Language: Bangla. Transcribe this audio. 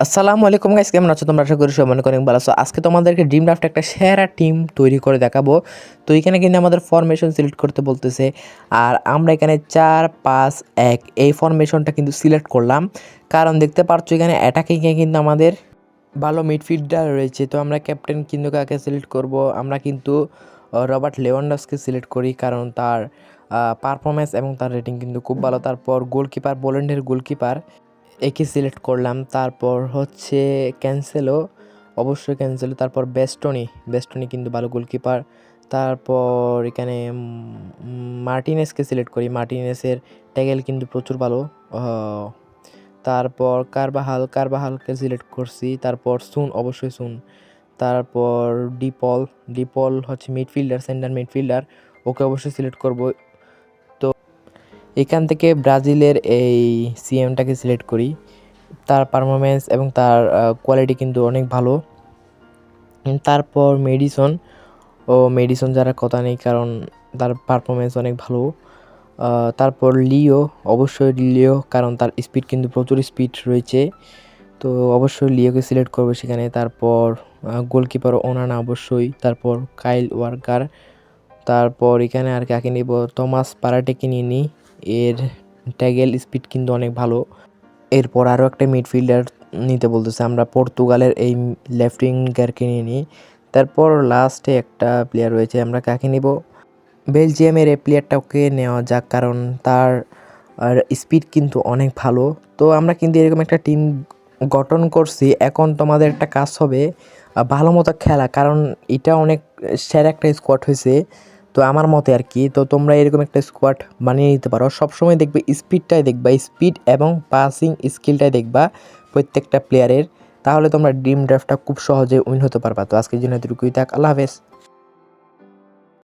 আসসালামু আলাইকুম গাইস কেমন আছো তোমরা? আশা করি সবাই অনেক অনেক ভালো আছো। আজকে তোমাদেরকে ড্রিম ড্রাফট একটা সেরা টিম তৈরি করে দেখাবো। তো এখানে কিন্তু আমাদের ফরমেশন সিলেক্ট করতে বলতেছে। আর আমরা এখানে চার, পাঁচ, এক, এই ফরমেশনটা কিন্তু সিলেক্ট করলাম। কারণ দেখতে পাচ্ছ এখানে অ্যাটাকিংয়ে কিন্তু আমাদের ভালো মিডফিল্ডার রয়েছে। তো আমরা ক্যাপ্টেন কিন্তু কাকে সিলেক্ট করব? আমরা কিন্তু রবার্ট লেওয়ান্ডাসকে সিলেক্ট করি। কারণ তার পারফরমেন্স এবং তার রেটিং কিন্তু খুব ভালো। তারপর গোলকিপার পোল্যান্ডের গোলকিপার একে সিলেক্ট করলাম। তারপর হচ্ছে ক্যান্সেলও অবশ্যই ক্যান্সেলও তারপর বেস্টনি বেস্টনি কিন্তু ভালো গোলকিপার তারপর এখানে মার্টিনেসকে সিলেক্ট করি। মার্টিনেসের ট্যাগেল কিন্তু প্রচুর ভালো। তারপর কারবাহাল, কারবাহালকে সিলেক্ট করছি। তারপর সুন, অবশ্যই সুন। তারপর ডিপল ডিপল হচ্ছে মিডফিল্ডার সেন্টার মিডফিল্ডার ওকে অবশ্যই সিলেক্ট করব। এখান থেকে ব্রাজিলের এই সিএমটাকে সিলেক্ট করি। তার পারফরমেন্স এবং তার কোয়ালিটি কিন্তু অনেক ভালো। তারপর মেডিসন ও মেডিসন যারা কথা নেই, কারণ তার পারফরমেন্স অনেক ভালো। তারপর লিও অবশ্যই লিও কারণ তার স্পিড কিন্তু প্রচুর স্পিড রয়েছে। তো অবশ্যই লিওকে সিলেক্ট করব সেখানে। তারপর গোলকিপার ওনানা অবশ্যই। তারপর কাইল ওয়ার্কার তারপর এখানে আর কাকে নিব? থমাস পারাটেকে নিয়ে নিই। এর ট্যাগেল স্পিড কিন্তু অনেক ভালো। এরপর আরও একটা মিডফিল্ডার নিতে বলতেছে, আমরা পর্তুগালের এই লেফট উইঙ্গারকে নিয়ে নিই। তারপর লাস্টে একটা প্লেয়ার রয়েছে, আমরা কাকে নিব? বেলজিয়ামের এই প্লেয়ারটাকে নেওয়া যাক, কারণ তার, আর স্পিড কিন্তু অনেক ভালো। তো আমরা কিন্তু এরকম একটা টিম গঠন করছি, এখন তোমাদের একটা কাজ হবে ভালো মতো খেলা, কারণ এটা অনেক, সেরা একটা স্কোয়াড হয়েছে। তো আমার মতে আর কি, তো তোমরা এরকম একটা স্কোয়াড বানিয়ে নিতে পারো। সবসময় দেখবে স্পিডটাই দেখবা স্পিড এবং পাসিং স্কিলটাই দেখবা প্রত্যেকটা প্লেয়ারের তাহলে তোমরা ড্রিম ড্রাফটটা খুব সহজে উইন হতে পারবা। তো আজকের জন্য এতটুকুই থাক, আল্লাহ হাফেজ।